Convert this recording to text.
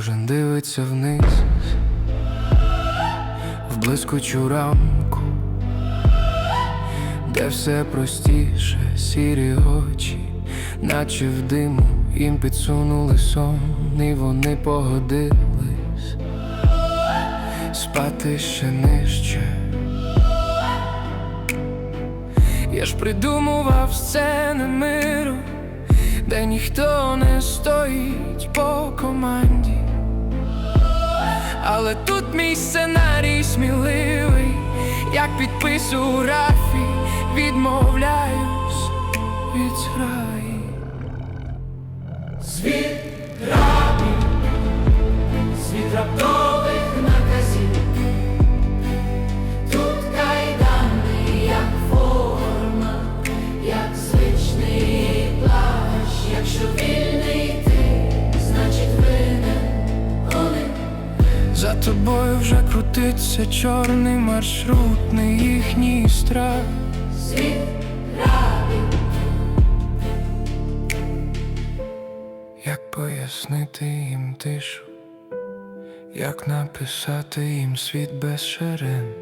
Кожен дивиться вниз, в блискучу рамку, де все простіше, сірі очі, наче в диму. Їм підсунули сон, і вони погодились. Спати ще нижче. Я ж придумував сцени миру, де ніхто не стоїть Але тут мій сценарій сміливий, як підпису графі, рафі, відмовляюсь від зграї. За тобою вже крутиться чорний маршрутний їхній страх. Як пояснити їм тишу, як написати їм світ без ширин.